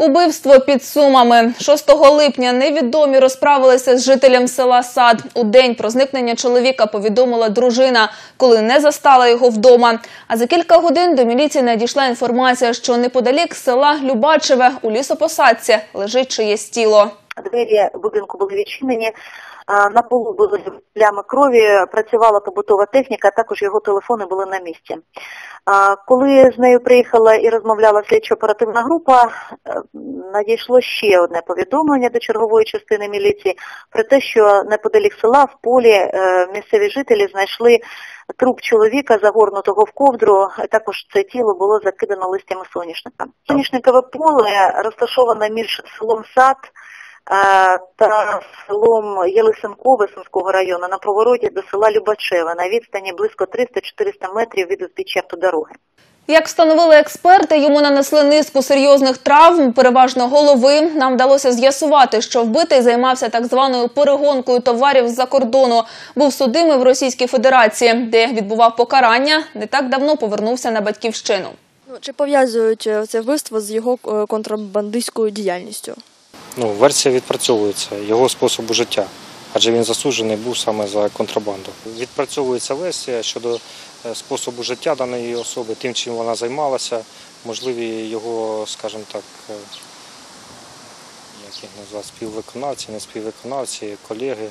Убивство під Сумами 6 липня невідомі розправилися з жителем села Сад. У день про зникнення чоловіка повідомила дружина, коли не застала його вдома. А за кілька годин до міліції надійшла інформація, що неподалік села Любачеве у лісопосадці лежить чиєсь тіло. Двері будинку були відчинені. На полу були плями крові, працювала побутова техніка, а також його телефони були на місці. Коли з нею приїхала і розмовляла слідчо-оперативна група, е, надійшло ще одне повідомлення до чергової частини міліції про те, що неподалік села в полі е, місцеві жителі знайшли труп чоловіка, загорнутого в ковдру. Також це тіло було закидано листями соняшника. Соняшникове поле розташоване між селом Сад та селом Єлисенкове Сумського району на повороті до села Любачеве на відстані близько 300-400 метрів від узбіччя автодороги. Як встановили експерти, йому нанесли низку серйозних травм, переважно голови. Нам вдалося з'ясувати, що вбитий займався так званою перегонкою товарів з-за кордону. Був судимий в Російській Федерації, де відбував покарання. Не так давно повернувся на батьківщину. Ну, Чи пов'язують е, це вбивство з його е, контрабандистською діяльністю? Ну, версія відпрацьовується його способу життя, адже він засуджений був саме за контрабанду. Відпрацьовується версія щодо е, способу життя даної особи, тим, чим вона займалася, можливі його, скажімо так, е, як їх назвати, співвиконавці, не співвиконавці, колеги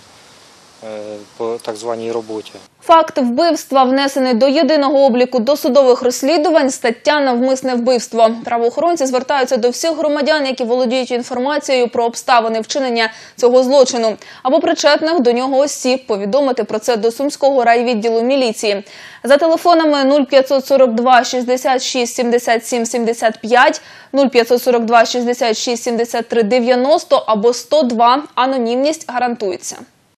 по так званій роботі. Факт вбивства внесений до єдиного обліку досудових розслідувань. Стаття навмисне вбивство. Правоохоронці звертаються до всіх громадян, які володіють інформацією про обставини вчинення цього злочину або причетних до нього осіб. Повідомити про це до сумського райвідділу міліції за телефонами 0542 66 77 75, 0542 66 73 90 або 102. Анонімність гарантується.